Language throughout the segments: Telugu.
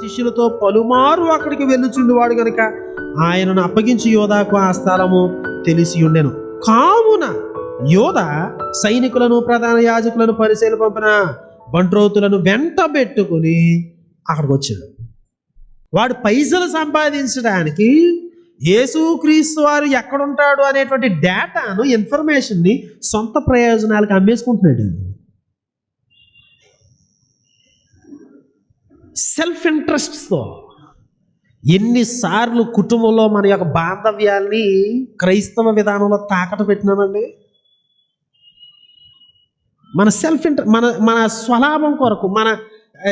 శిష్యులతో పలుమారు అక్కడికి వెళ్ళుచుండేవాడు గనుక ఆయనను అప్పగించి యోధాకు ఆ స్థలము తెలిసి ఉండెను. కావున యోధ సైనికులను ప్రధాన యాజకులను పరిశీలి పంపిన బంట్రోతులను వెంట పెట్టుకుని అక్కడికి వచ్చాడు. వాడు పైసలు సంపాదించడానికి యేసుక్రీస్తు వారు ఎక్కడుంటాడు అనేటువంటి డేటాను ఇన్ఫర్మేషన్ని సొంత ప్రయోజనాలకు అమ్మేసుకుంటున్నాడు. సెల్ఫ్ ఇంట్రెస్ట్తో ఎన్నిసార్లు కుటుంబంలో మన యొక్క బాంధవ్యాన్ని క్రైస్తవ విధానంలో తాకట పెట్టినామండి? మన సెల్ఫ్ ఇంట్రె మన మన స్వలాభం కొరకు మన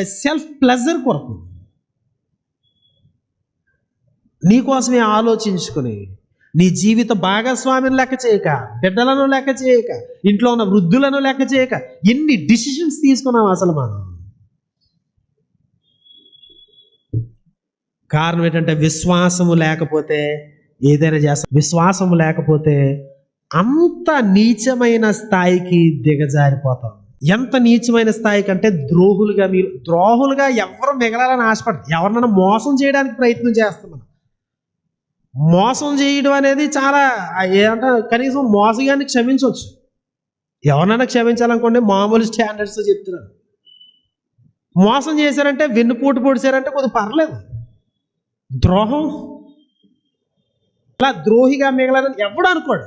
సెల్ఫ్ ప్లెజర్ కొరకు. నీకోసమే ఆలోచించుకుని నీ జీవిత భాగస్వామిని లెక్క చేయక బిడ్డలను లెక్క చేయక ఇంట్లో ఉన్న వృద్ధులను లెక్క చేయక ఎన్ని డిసిషన్స్ తీసుకున్నాం అసలు మనం? కారణం ఏంటంటే విశ్వాసము లేకపోతే ఏదైనా చేస్తాం విశ్వాసము లేకపోతే అంత నీచమైన స్థాయికి దిగజారిపోతాం. ఎంత నీచమైన స్థాయి కంటే ద్రోహులుగా మీరు ద్రోహులుగా ఎవరు మిగలాలని ఆశపడదు ఎవరినైనా మోసం చేయడానికి ప్రయత్నం చేస్తాం మోసం చేయడం అనేది చాలా ఏమంటే కనీసం మోసగాన్ని క్షమించవచ్చు. ఎవరినైనా క్షమించాలనుకోండి మామూలు స్టాండర్డ్స్ చెప్తున్నాను. మోసం చేశారంటే వెన్నుపోటు పొడిచారంటే కొద్దిగా పర్లేదు. ద్రోహం? అలా ద్రోహిగా మిగలని ఎవడు అనుకోడు.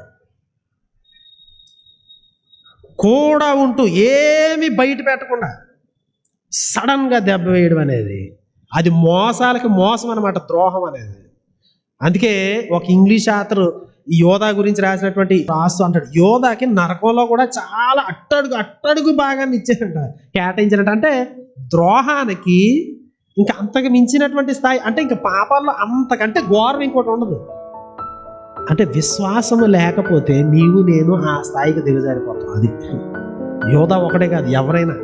కూడా ఉంటూ ఏమి బయట పెట్టకుండా సడన్గా దెబ్బ వేయడం అనేది అది మోసాలకి మోసం అనమాట ద్రోహం అనేది. అందుకే ఒక ఇంగ్లీష్ ఆథర్ ఈ యోధా గురించి రాసినటువంటి రాస్తూ అంటాడు యోధాకి నరకంలో కూడా చాలా అట్టడుగు అట్టడుగు భాగాన్ని ఇచ్చారంట కేటాయించారంట అంటే ద్రోహానికి ఇంకా అంతకు మించినటువంటి స్థాయి అంటే ఇంకా పాపాల్లో అంతకంటే ఘోరం ఇంకోటి ఉండదు. అంటే విశ్వాసము లేకపోతే నీవు నేను ఆ స్థాయికి దిగజారిపోతాం. అది యోధ ఒకటే కాదు ఎవరైనా.